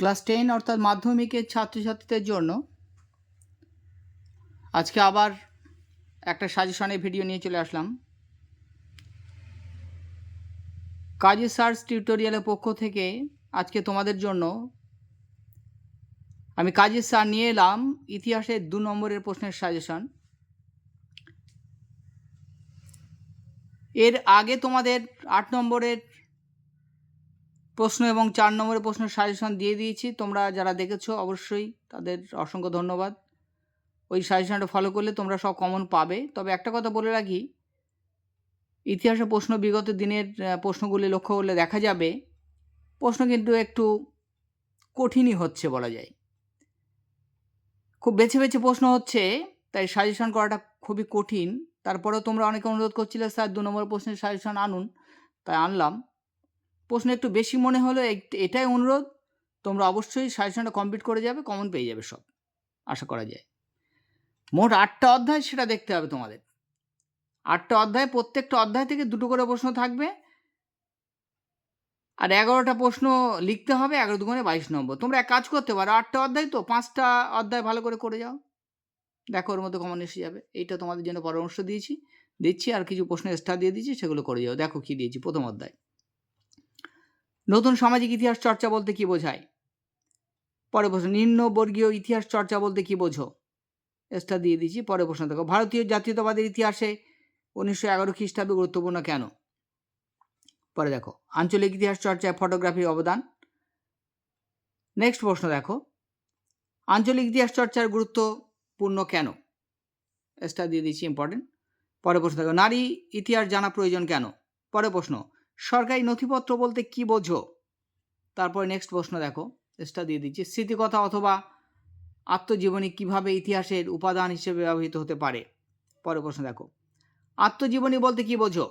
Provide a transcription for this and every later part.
Class ten অর্থাৎ মাধ্যমিকের ছাত্রছাত্রীদের জন্য আজকে আবার একটা সাজেশনের ভিডিও নিয়ে চলে আসলাম। কাজী সার্চ টিউটোরিয়ালের পক্ষ থেকে আজকে তোমাদের জন্য আমি কাজী স্যার নিয়ে এলাম ইতিহাসের দু নম্বরের প্রশ্নের সাজেশন। এর আগে তোমাদের আট নম্বরের প্রশ্ন এবং চার নম্বরের প্রশ্নের সাজেশন দিয়ে দিয়েছি। তোমরা যারা দেখেছ অবশ্যই তাদের অসংখ্য ধন্যবাদ। ওই সাজেশনটা ফলো করলে তোমরা সব কমন পাবে। তবে একটা কথা বলে রাখি, ইতিহাসে প্রশ্ন বিগত দিনের প্রশ্নগুলি লক্ষ্য করলে দেখা যাবে, প্রশ্ন কিন্তু একটু কঠিনই হচ্ছে বলা যায়। খুব বেছে বেছে প্রশ্ন হচ্ছে, তাই সাজেশন করাটা খুবই কঠিন। তারপরেও তোমরা অনেকে অনুরোধ করছিলে, স্যার, দু নম্বর প্রশ্নের সাজেশন আনুন। তাই আনলাম। প্রশ্ন একটু বেশি মনে হলো এটাই অনুরোধ, তোমরা অবশ্যই সাজেশনটা কমপ্লিট করে যাবে কমন পেয়ে যাবে সব। আশা করা যায়। মোট আটটা অধ্যায় সেটা দেখতে হবে তোমাদের। আটটা অধ্যায়, প্রত্যেকটা অধ্যায় থেকে দুটো করে প্রশ্ন থাকবে। আর এগারোটা প্রশ্ন লিখতে হবে, এগারো দুগুণে বাইশ নম্বর। তোমরা এক কাজ করতে পারো, আটটা অধ্যায় তো, পাঁচটা অধ্যায় ভালো করে করে যাও। দেখো, ওর মধ্যে কমন এসে যাবে। এইটা তোমাদের জন্য পরামর্শ দিয়েছি। দিচ্ছি, আর কিছু প্রশ্ন এক্সট্রা দিয়ে দিচ্ছি, সেগুলো করে যাও। দেখো কি দিয়েছি, প্রথম অধ্যায়। নতুন সামাজিক ইতিহাস চর্চা বলতে কি বোঝায়? পরে প্রশ্ন, নিম্নবর্গীয় ইতিহাস চর্চা বলতে কি বোঝো? এক্সট্রা দিয়ে দিচ্ছি পরে প্রশ্ন দেখো, ভারতীয় জাতীয়তাবাদের ইতিহাসে উনিশশো এগারো খ্রিস্টাব্দে গুরুত্বপূর্ণ কেন? পরে দেখো, আঞ্চলিক ইতিহাস চর্চায় ফটোগ্রাফির অবদান। নেক্সট প্রশ্ন দেখো, আঞ্চলিক ইতিহাস চর্চার গুরুত্বপূর্ণ কেন? এক্সট্রা দিয়ে দিচ্ছি ইম্পর্টেন্ট পরে প্রশ্ন দেখো, নারী ইতিহাস জানা প্রয়োজন কেন? পরে প্রশ্ন সরকারি নথিপত্র বলতে কি বোঝো? তারপরে নেক্সট প্রশ্ন দেখো। এক্সট্রা দিয়ে দিচ্ছি। স্মৃতিকথা অথবা আত্মজীবনী কীভাবে ইতিহাসের উপাদান হিসেবে ব্যবহৃত হতে পারে? পরে প্রশ্ন দেখো। আত্মজীবনী বলতে কি বোঝো?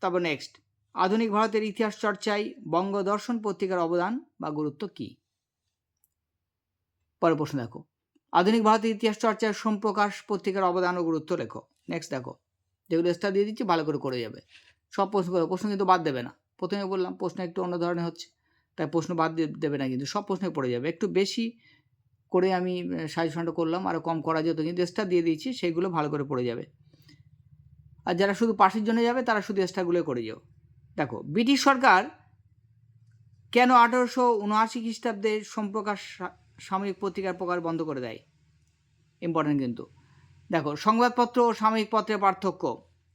তারপর নেক্সট আধুনিক ভারতের ইতিহাস চর্চায় বঙ্গদর্শন পত্রিকার অবদান বা গুরুত্ব কী? পরে প্রশ্ন দেখো। আধুনিক ভারতের ইতিহাস চর্চায় সোমপ্রকাশ পত্রিকার অবদান ও গুরুত্ব লেখো। নেক্সট দেখো। যেগুলো এক্সট্রা দিয়ে দিচ্ছি, ভালো করে করে যাবে। সব প্রশ্ন প্রশ্ন কিন্তু বাদ দেবে না। প্রথমে বললাম, প্রশ্ন একটু অন্য ধরনের হচ্ছে, তাই প্রশ্ন বাদ দেবে না কিন্তু সব প্রশ্নে পড়ে যাবে। একটু বেশি করে আমি সাজেশনটা করলাম আরও কম করা যেত কিন্তু এক্সট্রা দিয়ে দিয়েছি সেইগুলো ভালো করে পড়ে যাবে। আর যারা শুধু পাশের জন্য যাবে, তারা শুধু এক্সট্রাগুলো করে যাও। দেখো, ব্রিটিশ সরকার কেন আঠারোশো উনআশি খ্রিস্টাব্দে সোমপ্রকাশ সাময়িক পত্রিকার প্রকার বন্ধ করে দেয়? ইম্পর্টেন্ট কিন্তু। দেখো, সংবাদপত্র ও সাময়িক পত্রের পার্থক্য।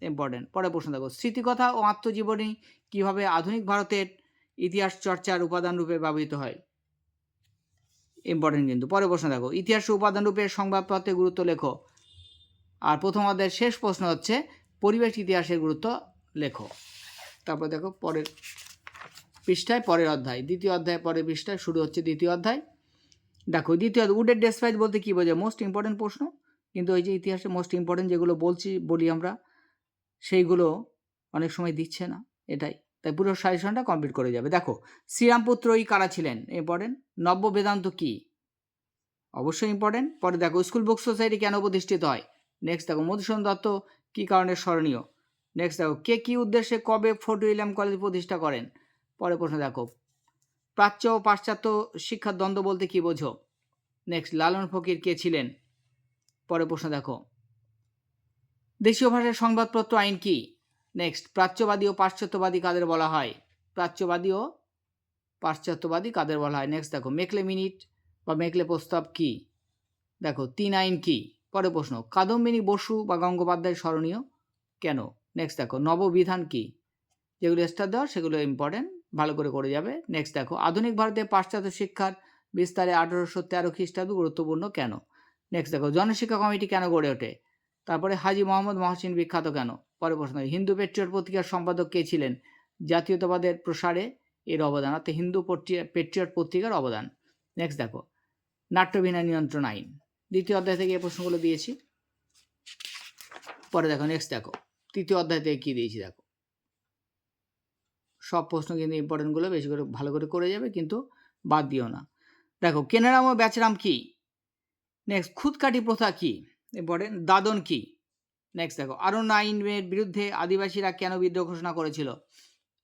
ইম্পর্টেন্ট পরে প্রশ্ন দেখো, স্মৃতিকথা ও আত্মজীবনী কীভাবে আধুনিক ভারতের ইতিহাস চর্চার উপাদান রূপে ব্যবহৃত হয়? ইম্পর্টেন্ট কিন্তু। পরে প্রশ্ন দেখো, ইতিহাস উপাদান রূপে সংবাদপত্রের গুরুত্ব লেখো। আর প্রথম অধ্যায়ের শেষ প্রশ্ন হচ্ছে, পরিবেশ ইতিহাসের গুরুত্ব লেখো। তারপর দেখো, পরের পৃষ্ঠায় পরের অধ্যায়, দ্বিতীয় অধ্যায় পরের পৃষ্ঠায় শুরু হচ্ছে দ্বিতীয় অধ্যায়। দেখো, দ্বিতীয় উডের ডেসপ্রাইজ বলতে কী বোঝায়? মোস্ট ইম্পর্টেন্ট প্রশ্ন। কিন্তু ওই যে ইতিহাসে মোস্ট ইম্পর্টেন্ট যেগুলো বলছি, বলি আমরা সেইগুলো অনেক সময় দিচ্ছে না, এটাই। তাই পুরো সাজেশনটা কমপ্লিট করে যাবে। দেখো, শ্রীরামপুত্রই কারা ছিলেন? ইম্পর্টেন্ট নব্য বেদান্ত কী? অবশ্যই ইম্পর্টেন্ট পরে দেখো, স্কুল বুক সোসাইটি কেন প্রতিষ্ঠিত হয়? নেক্সট দেখো, মধুসূদন দত্ত কী কারণে স্মরণীয়? নেক্সট দেখো, কে কী উদ্দেশ্যে কবে ফোর্ট উইলিয়াম কলেজ প্রতিষ্ঠা করেন? পরে প্রশ্ন দেখো, প্রাচ্য ও পাশ্চাত্য শিক্ষার দ্বন্দ্ব বলতে কী বোঝো? নেক্সট লালন ফকির কে ছিলেন? পরে প্রশ্ন দেখো দেশীয় ভাষার সংবাদপত্র আইন কি? নেক্সট প্রাচ্যবাদী ও পাশ্চাত্যবাদী কাদের বলা হয়? প্রাচ্যবাদী ও পাশ্চাত্যবাদী কাদের বলা হয়? নেক্সট দেখো মেকলে মিনিট বা মেকলে প্রস্তাব কি? দেখো, তিন আইন কি? পরে প্রশ্ন, কাদম্বিনী বসু বা গঙ্গোপাধ্যায় স্মরণীয়? কেন? নেক্সট দেখো, নববিধান কি? যেগুলো স্টার দেওয়া, সেগুলো ইম্পর্টেন্ট ভালো করে করে যাবে। নেক্সট দেখো, আধুনিক ভারতে পাশ্চাত্য শিক্ষার বিস্তারে আঠারোশো তেরো খ্রিস্টাব্দ গুরুত্বপূর্ণ কেন? নেক্সট দেখো, জনশিক্ষা কমিটি কেন গড়ে ওঠে? তারপরে হাজি মোহাম্মদ মহসিন বিখ্যাত কেন? পরে প্রশ্ন, হিন্দু পেট্রিয়ট পত্রিকার সম্পাদক কে ছিলেন? জাতীয়তাবাদের প্রসারে এর অবদান, অর্থাৎ হিন্দু পট্রি- পেট্রিয়ট পত্রিকার অবদান। নেক্সট দেখো নাট্যবিনা নিয়ন্ত্রণ আইন। দ্বিতীয় অধ্যায় থেকে এই প্রশ্নগুলো দিয়েছি। পরে দেখো নেক্সট দেখো, তৃতীয় অধ্যায় থেকে কী দিয়েছি দেখো। সব প্রশ্ন কিন্তু ইম্পর্টেন্টগুলো বেশি করে, ভালো করে করে যাবে, কিন্তু বাদ দিও না। দেখো, কেনারাম ও ব্যাচরাম কী? নেক্সট খুদকাটি প্রথা কি? ইম্পর্টেন্ট দাদন কি? নেক্সট দেখো আরণ্য আইনের বিরুদ্ধে আদিবাসীরা কেন বিদ্রোহ ঘোষণা করেছিল?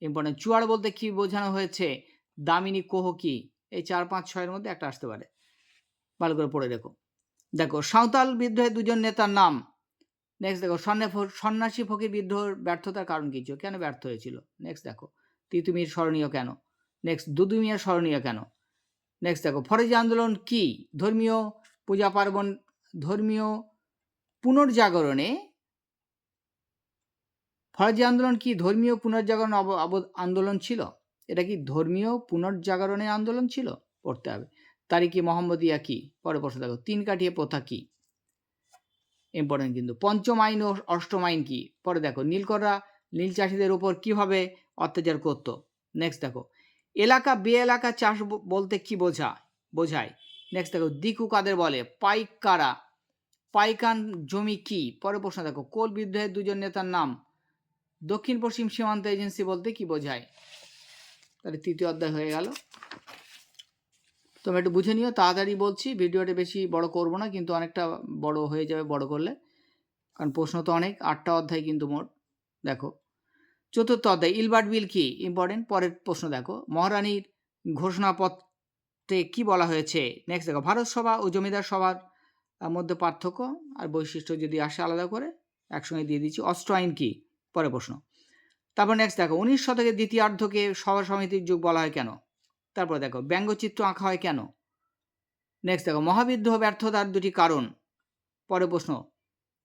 ইম্পর্টেন্ট চুয়াড় বলতে কি বোঝানো হয়েছে? দামিনী কোহ কি? এই চার, পাঁচ, ছয়ের মধ্যে একটা আসতে পারে। ভালো করে পড়ে দেখো। দেখো, সাঁওতাল বিদ্রোহের দুজন নেতার নাম। নেক্সট দেখো সন্ন্যা সন্ন্যাসী ফকির বিদ্রোহের ব্যর্থতার কারণ কি ছিল? কেন ব্যর্থ হয়েছিল? নেক্সট দেখো, তিতুমির স্মরণীয় কেন? নেক্সট দুদুমিয়া স্মরণীয় কেন? নেক্সট দেখো, ফরেজি আন্দোলন কি? ধর্মীয় পূজা পার্বণ, ধর্মীয় পুনর্জাগরণে ফরাজি আন্দোলন কি ধর্মীয় পুনর্জাগরণ আন্দোলন ছিল? এটা কি ধর্মীয় পুনর্জাগরণের আন্দোলন ছিল? পড়তে হবে। তারিখি মোহাম্মদিয়া কি? পরে প্রশ্ন দেখো তিন কাঠিয়ে প্রথা কি? ইম্পর্টেন্ট কিন্তু। পঞ্চম আইন ও অষ্টম আইন কি? পরে দেখো, নীলকররা নীল চাষিদের উপর কীভাবে অত্যাচার করতো? নেক্সট দেখো। এলাকা বে এলাকা চাষ বলতে কি বোঝা বোঝায়। নেক্সট দেখো, দিকু কাদের বলে? পাইক কারা পাইকান জমি কি? পরে প্রশ্ন দেখো, কোল বিদ্রোহের দুজন নেতার নাম? দক্ষিণ পশ্চিম সীমান্ত এজেন্সি বলতে কি বোঝায়? তাহলে তৃতীয় অধ্যায় হয়ে গেল। তোমরা একটু বুঝে নিও, তাড়াতাড়ি বলছি, ভিডিওটা বেশি বড় করব না, কিন্তু অনেকটা বড় হয়ে যাবে, বড় করলে। কারণ প্রশ্ন তো অনেক, আটটা অধ্যায় কিন্তু মোট। দেখো, চতুর্থ অধ্যায়, ইলবার্ট বিল কি? ইম্পর্টেন্ট পরের প্রশ্ন দেখো, মহারানীর ঘোষণাপত্রে কি বলা হয়েছে? নেক্সট দেখো, ভারত সভা ও জমিদার সভার মধ্যে পার্থক্য আর বৈশিষ্ট্য যদি আসে আলাদা করে, একসঙ্গে দিয়ে দিচ্ছি। অস্ত্র আইন কী? পরে প্রশ্ন। তারপর নেক্সট দেখো, উনিশ শতকের দ্বিতীয়ার্ধকে সভা সমিতির যুগ বলা হয় কেন? তারপর দেখো, ব্যঙ্গচিত্র আঁকা হয় কেন? নেক্সট দেখো মহাবিদ্রোহ ব্যর্থতার দুটি কারণ। পরে প্রশ্ন,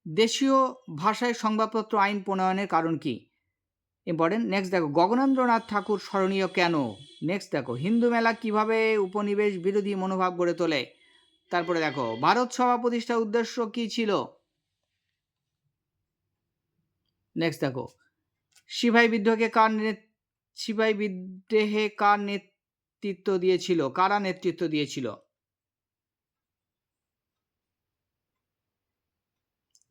দেশীয় ভাষায় সংবাদপত্র আইন প্রণয়নের কারণ কি? ইম্পর্টেন্ট নেক্সট দেখো, গগনেন্দ্রনাথ ঠাকুর স্মরণীয় কেন? নেক্সট দেখো, হিন্দু মেলা কীভাবে উপনিবেশ বিরোধী মনোভাব গড়ে তোলে? তারপরে দেখো, ভারত সভা প্রতিষ্ঠার উদ্দেশ্য কি ছিল? নেক্সট দেখো, সিপাহী বিদ্রোহকে কার সিপাহী বিদ্রোহে কার নেতৃত্ব দিয়েছিল? কারা নেতৃত্ব দিয়েছিল?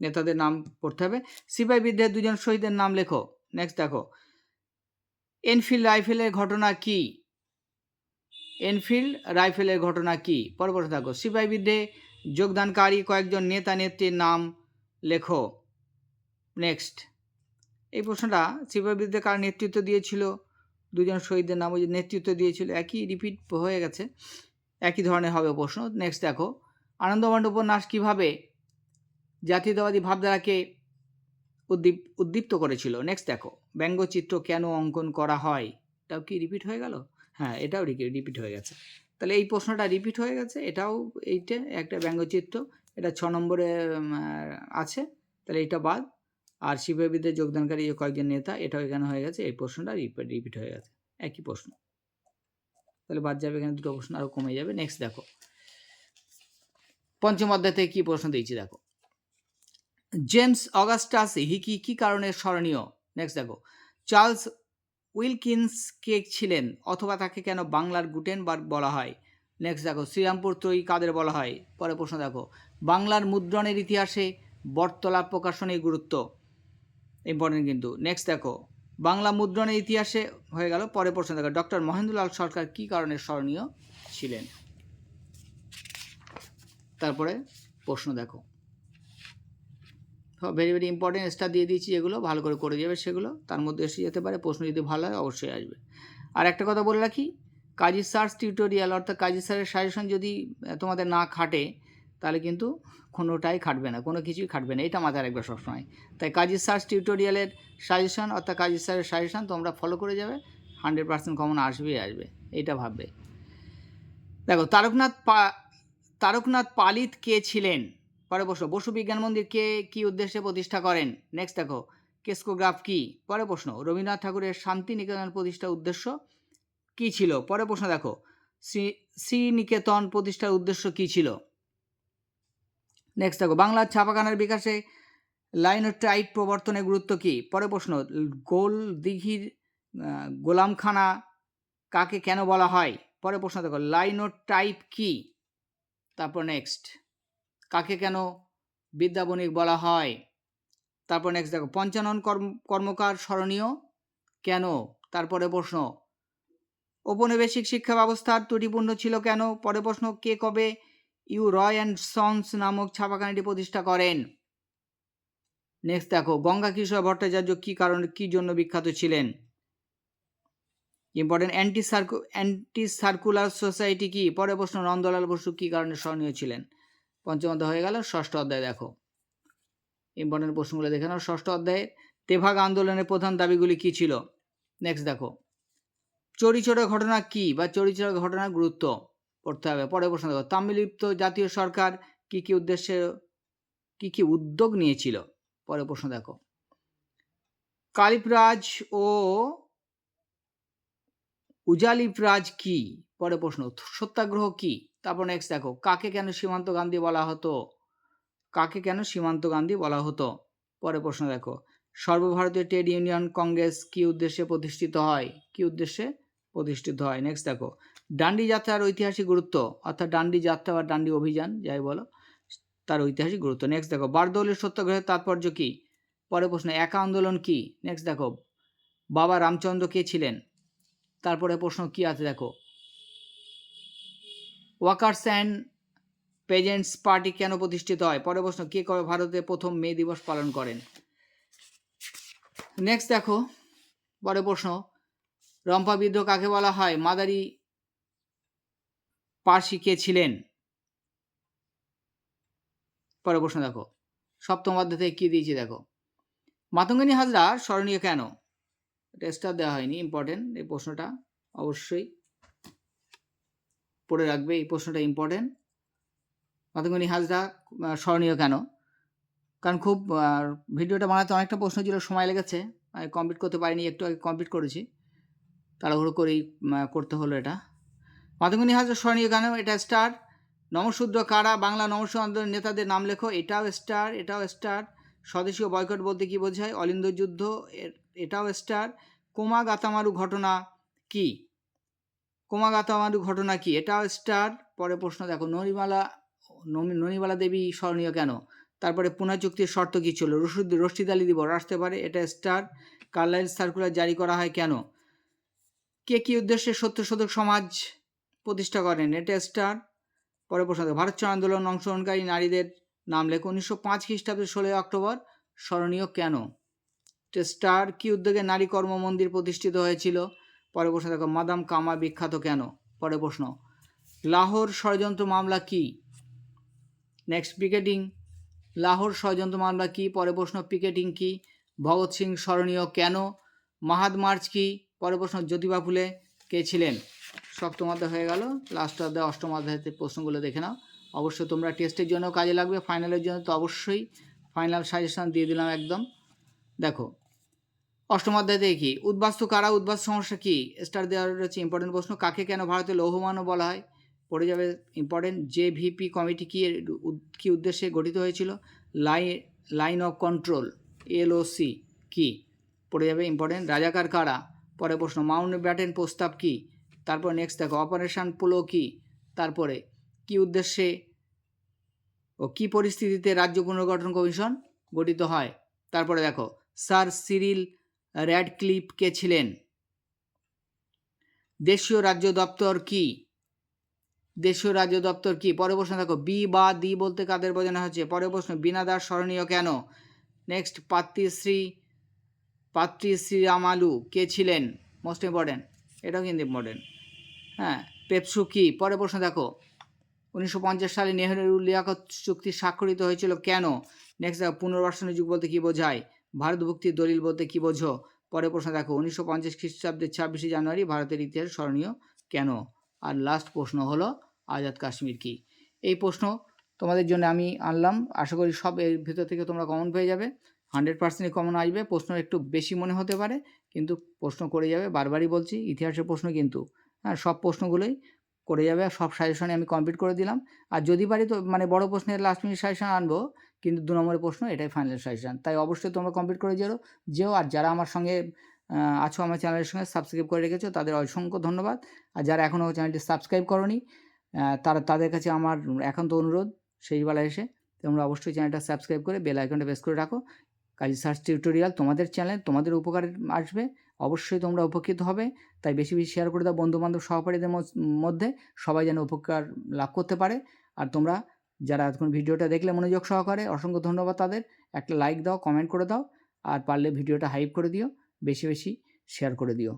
নেতাদের নাম পড়তে হবে। সিপাহী বিদ্রোহের দুজন শহীদের নাম লেখো। নেক্সট দেখো, এনফিল্ড রাইফেলের ঘটনা কি? এনফিল্ড রাইফেলের ঘটনা কি? পরবর্তী দেখো, সিপাহী বিদ্রোহে যোগদানকারী কয়েকজন নেতা নেত্রীর নাম লেখো। নেক্সট। এই প্রশ্নটা, সিপাহী বিদ্রোহে কার নেতৃত্ব দিয়েছিল? দুজন শহীদদের নাম ওই নেতৃত্ব দিয়েছিল, একই রিপিট হয়ে গেছে, একই ধরনের হবে প্রশ্ন। নেক্সট দেখো আনন্দমান্ড উপন্যাস কীভাবে জাতীয়তাবাদী ভাবধারাকে উদ্দীপ, উদ্দীপ্ত করেছিল? নেক্সট দেখো, ব্যঙ্গচিত্র কেন অঙ্কন করা হয়? এটাও কি রিপিট হয়ে গেল? হ্যাঁ এটাও রিপিট হয়ে গেছে। তাহলে এই প্রশ্নটা রিপিট হয়ে গেছে, এটাও এইটা, একটা ব্যঙ্গচিত্র, এটা ছ নম্বরে আছে, তাহলে এটা বাদ। আর শিববিদ্যায় যোগদানকারী যে কয়েকজন নেতা, এটাও এখানে হয়ে গেছে, এই প্রশ্নটা রিপিট রিপিট হয়ে গেছে, একই প্রশ্ন। তাহলে বাদ যাবে এখানে দুটো প্রশ্ন আরও কমে যাবে। নেক্সট দেখো। পঞ্চম অধ্যায় থেকে কী প্রশ্ন দিয়েছি, দেখো। জেমস অগাস্টাস হিকি কি কারণে স্মরণীয়? নেক্সট দেখো। চার্লস উইলকিন্স কে ছিলেন অথবা তাকে কেন বাংলার গুটেনবার্গ বলা হয়? নেক্সট দেখো, শ্রীরামপুর ত্রয়ী কাদের বলা হয়? পরে প্রশ্ন দেখো, বাংলার মুদ্রণের ইতিহাসে বটতলা প্রকাশনের গুরুত্ব। ইম্পর্টেন্ট কিন্তু। নেক্সট দেখো, বাংলা মুদ্রণের ইতিহাসে হয়ে গেল পরে প্রশ্ন দেখো, ডক্টর মহেন্দ্রলাল সরকার কি কারণে স্মরণীয় ছিলেন? তারপরে প্রশ্ন দেখো। ভেরি ভেরি ইম্পর্টেন্ট স্টার দিয়ে দিয়েছি যেগুলো, ভালো করে করে যাবে সেগুলো। তার মধ্যে এসে যেতে পারে, প্রশ্ন যদি ভালো হয় অবশ্যই আসবে। আর একটা কথা বলে রাখি, কাজী সার্চ টিউটোরিয়াল অর্থাৎ কাজী স্যারের সাজেশন যদি তোমাদের না খাটে, তাহলে কিন্তু কোনোটাই খাটবে না, কোনো কিছুই খাটবে না, এটা মাথায় রাখবে সবসময়। তাই কাজী সার্চ টিউটোরিয়ালের সাজেশন অর্থাৎ কাজী স্যারের সাজেশন তোমরা ফলো করে যাবে হান্ড্রেড পার্সেন্ট কমন আসবেই আসবে এইটা ভাববে। দেখো, তারকনাথ পা, তারকনাথ পালিত কে ছিলেন? পরে প্রশ্ন, বসু বিজ্ঞান মন্দির কে কি উদ্দেশ্যে প্রতিষ্ঠা করেন? নেক্সট দেখো কেস্কোগ্রাফ কি? পরে প্রশ্ন, রবীন্দ্রনাথ ঠাকুরের শান্তি নিকেতন প্রতিষ্ঠার উদ্দেশ্য কি ছিল? পরে প্রশ্ন দেখো, শ্রী, শ্রীনিকেতন প্রতিষ্ঠার উদ্দেশ্য কি ছিল? নেক্সট দেখো, বাংলার ছাপাখানার বিকাশে লাইনোটাইট প্রবর্তনের গুরুত্ব কি? পরে প্রশ্ন, গোল দিঘির গোলামখানা কাকে কেন বলা হয়? পরে প্রশ্ন দেখো লাইনোটাইপ কি? তারপর নেক্সট কাকে কেন বিদ্যাবণিক বলা হয়? তারপর নেক্সট দেখো, পঞ্চানন কর্ম, কর্মকার স্মরণীয়? কেন? তারপরে প্রশ্ন, ঔপনিবেশিক শিক্ষা ব্যবস্থার ত্রুটিপূর্ণ ছিল কেন? পরে প্রশ্ন, কে কবে ইউ রয় অ্যান্ড সন্স নামক ছাপাখানাটি প্রতিষ্ঠা করেন? নেক্সট দেখো গঙ্গা কিশোর ভট্টাচার্য কী কারণে, কি জন্য বিখ্যাত ছিলেন? ইম্পর্টেন্ট অ্যান্টি সার্কু অ্যান্টি সার্কুলার সোসাইটি কি? পরে প্রশ্ন, নন্দলাল বসু কী কারণে স্মরণীয় ছিলেন? পঞ্চম অধ্যায় হয়ে গেল, ষষ্ঠ অধ্যায় দেখো। ইম্পর্টেন্ট প্রশ্নগুলো দেখে নাও, ষষ্ঠ অধ্যায়ে তেভাগ আন্দোলনের প্রধান দাবিগুলি কী ছিল? নেক্সট দেখো। চরিচোরা ঘটনা কি বা চরিচোরা ঘটনার গুরুত্ব পড়তে হবে? পরে প্রশ্ন দেখো তামিলিপ্ত জাতীয় সরকার কি কি উদ্দেশ্যে, কি কি উদ্যোগ নিয়েছিল? পরে প্রশ্ন দেখো। কালিপরাজ ও উজালিপরাজ কি? পরে প্রশ্ন, সত্যাগ্রহ কি? তারপর নেক্সট দেখো, কাকে কেন সীমান্ত গান্ধী বলা হতো? কাকে কেন সীমান্ত গান্ধী বলা হতো? পরে প্রশ্ন দেখো, সর্বভারতীয় ট্রেড ইউনিয়ন কংগ্রেস কি উদ্দেশ্যে প্রতিষ্ঠিত হয়? কি উদ্দেশ্যে প্রতিষ্ঠিত হয়? নেক্সট দেখো, ডান্ডি যাত্রার ঐতিহাসিক গুরুত্ব, অর্থাৎ ডান্ডি যাত্রা বা ডান্ডি অভিযান, যাই বলো, তার ঐতিহাসিক গুরুত্ব। নেক্সট দেখো, বারদৌলের সত্যাগ্রহের তাৎপর্য কি? পরে প্রশ্ন, একা আন্দোলন কি? নেক্সট দেখো, বাবা রামচন্দ্র কে ছিলেন? তারপরে প্রশ্ন কি আছে দেখো ওয়াকার্স অ্যান্ড পেজেন্টস পার্টি কেন প্রতিষ্ঠিত হয়? পরে প্রশ্ন, কে করে ভারতে প্রথম মে দিবস পালন করেন? নেক্সট দেখো পরে প্রশ্ন, রম্পা কাকে বলা হয়? মাদারি পার্সি কে ছিলেন? পরে প্রশ্ন দেখো, সপ্তম অধ্যায় থেকে কী দিয়েছি দেখো? মাতঙ্গিনী হাজরা স্মরণীয় কেন? এটা স্টার দেওয়া হয়নি ইম্পর্টেন্ট এই প্রশ্নটা, অবশ্যই। পড়ে রাখবে, এই প্রশ্নটা ইম্পর্টেন্ট মাতঙ্গিনী হাজরা স্মরণীয় কেন? কারণ খুব ভিডিওটা বানাতে অনেকটা প্রশ্ন ছিল, সময় লেগেছে। কমপ্লিট করতে পারিনি, একটু আগে কমপ্লিট করেছি। তাড়াহুড়ো করেই করতে হলো এটা। মাতঙ্গিনী হাজরা, স্মরণীয় কেন? এটা স্টার নমশূদ্র কারা? বাংলা নমস্য আন্দোলনের নেতাদের নাম লেখো। এটাও স্টার এটাও স্টার স্বদেশীয় বয়কট বলতে কি বোঝায়? অলিন্দ যুদ্ধ এটাও স্টার কোমা গাতামারু ঘটনা কি? কোমা গাতামারু ঘটনা কি? এটাও স্টার, পরে প্রশ্ন দেখো ননিমালা নমি- ননিমালা দেবী স্মরণীয় কেন? তারপরে পুনা চুক্তির শর্ত কী ছিল? রশিদ আলী দিবস আসতে পারে, এটা স্টার। কার্লাইল সার্কুলার জারি করা হয় কেন? কে কি উদ্দেশ্যে সত্য সত্যশোধক সমাজ প্রতিষ্ঠা করেন? এটা স্টার। পরে প্রশ্ন ভারত আন্দোলন অংশগ্রহণকারী নারীদের নাম লেখো, উনিশশো পাঁচ খ্রিস্টাব্দের ষোলোই অক্টোবর, স্মরণীয় কেন? স্টার, কি উদ্যোগে নারী কর্ম মন্দির প্রতিষ্ঠিত হয়েছিল? পরে প্রশ্ন দেখো, মাদাম কামা বিখ্যাত কেন? পরে প্রশ্ন, লাহোর ষড়যন্ত্র মামলা কি? নেক্সট পিকেটিং লাহোর ষড়যন্ত্র মামলা কি? পরে প্রশ্ন পিকেটিং কি? ভগৎ সিং স্মরণীয় কেন? মাহাদ মার্চ কি? পরে প্রশ্ন, জ্যোতিবা ফুলে কে ছিলেন? সপ্তম অধ্যায় হয়ে গেল। লাস্ট অধ্যায় অষ্টম অধ্যায়তে প্রশ্নগুলো দেখে নাও। অবশ্যই তোমরা টেস্টের জন্য কাজে লাগবে। ফাইনালের জন্য তো অবশ্যই ফাইনাল সাজেশন দিয়ে দিলাম একদম। দেখো অষ্টম অধ্যায় কি উদ্বাস্তু কারা, উদ্বাস্তু সমস্যা কি? স্টার দেওয়ার রয়েছে ইম্পর্টেন্ট প্রশ্ন। কাকে কেন ভারতে লৌহমানও বলা হয়? পড়ে যাবে ইম্পর্টেন্ট জে ভিপি কমিটি কী কি উদ্দেশ্যে গঠিত হয়েছিল? Line line of control LOC কি? পড়ে যাবে ইম্পর্টেন্ট রাজাকার কারা? পরে প্রশ্ন, মাউন্ট ব্যাটেন প্রস্তাব কি? তারপর নেক্সট দেখো অপারেশন পোলো কি? তারপরে, কি উদ্দেশ্যে ও কি পরিস্থিতিতে রাজ্য পুনর্গঠন কমিশন গঠিত হয়? তারপরে দেখো, স্যার সিরিল র্যাডক্লিফ কে ছিলেন। দেশীয় রাজ্য দপ্তর কি? দেশীয় রাজ্য দপ্তর কি? পরে প্রশ্ন দেখো, বি বা দি বলতে কাদের বোঝানো হচ্ছে পরে প্রশ্ন বিনা দাস স্মরণীয় কেন? নেক্সট, পাত্রীশ্রী পাত্রীশ্রী রামালু কে ছিলেন? মোস্ট ইম্পর্টেন্ট, এটাও কিন্তু ইম্পর্টেন্ট। হ্যাঁ পেপসু কি? পরে প্রশ্ন দেখো, উনিশশো পঞ্চাশ সালে নেহরু লিয়াকত চুক্তি স্বাক্ষরিত হয়েছিল কেন? নেক্সট পুনর্বাসনের যুগ বলতে কী বোঝায়? ভারত ভুক্তির দলিল বলতে কী বোঝো? পরে প্রশ্ন দেখো, উনিশশো পঞ্চাশ খ্রিস্টাব্দের ছাব্বিশে জানুয়ারি ভারতের ইতিহাস স্মরণীয় কেন? আর লাস্ট প্রশ্ন হলো, আজাদ কাশ্মীর কি? এই প্রশ্ন তোমাদের জন্য আমি আনলাম। আশা করি সব এর ভিতর থেকে তোমরা কমন পেয়ে যাবে। হান্ড্রেড পার্সেন্টই কমন আসবে। প্রশ্ন একটু বেশি মনে হতে পারে, কিন্তু প্রশ্ন করে যাবে। বারবারই বলছি, ইতিহাসের প্রশ্ন কিন্তু। হ্যাঁ সব প্রশ্নগুলোই করে যাবে। সব সাজেশনে আমি কমপ্লিট করে দিলাম। আর যদি পারি তো মানে বড় প্রশ্নের লাস্ট মিনিট সাজেশন আনব। কিন্তু দু নম্বরের প্রশ্ন, এটাই ফাইনাল সাজেশন তাই অবশ্যই তোমরা কমপ্লিট করে যেও যেও, আর যারা আমার সঙ্গে আছো আমার চ্যানেলের সঙ্গে সাবস্ক্রাইব করে রেখেছো, তাদের অসংখ্য ধন্যবাদ। আর যারা এখনও চ্যানেলটি সাবস্ক্রাইব করনি তারা, তাদের কাছে আমার একান্ত অনুরোধ সেই বেলা এসে তোমরা অবশ্যই চ্যানেলটা সাবস্ক্রাইব করে বেল আইকনটা প্রেস করে রাখো। কাজী সার্চ টিউটোরিয়াল তোমাদের চ্যানেল তোমাদের উপকার আসবে, অবশ্যই তোমরা উপকৃত হবে। তাই বেশি বেশি শেয়ার করে দাও বন্ধুবান্ধব সহপাঠীদের মধ্যে, সবাই যেন উপকার লাভ করতে পারে। আর তোমরা যারা এতক্ষণ ভিডিওটা দেখলে মনোযোগ সহকারে, অসংখ্য ধন্যবাদ তাদের। একটা লাইক দাও কমেন্ট করে দাও, আর পারলে ভিডিওটা হাইপ করে দিও, বেশি বেশি শেয়ার করে দিও।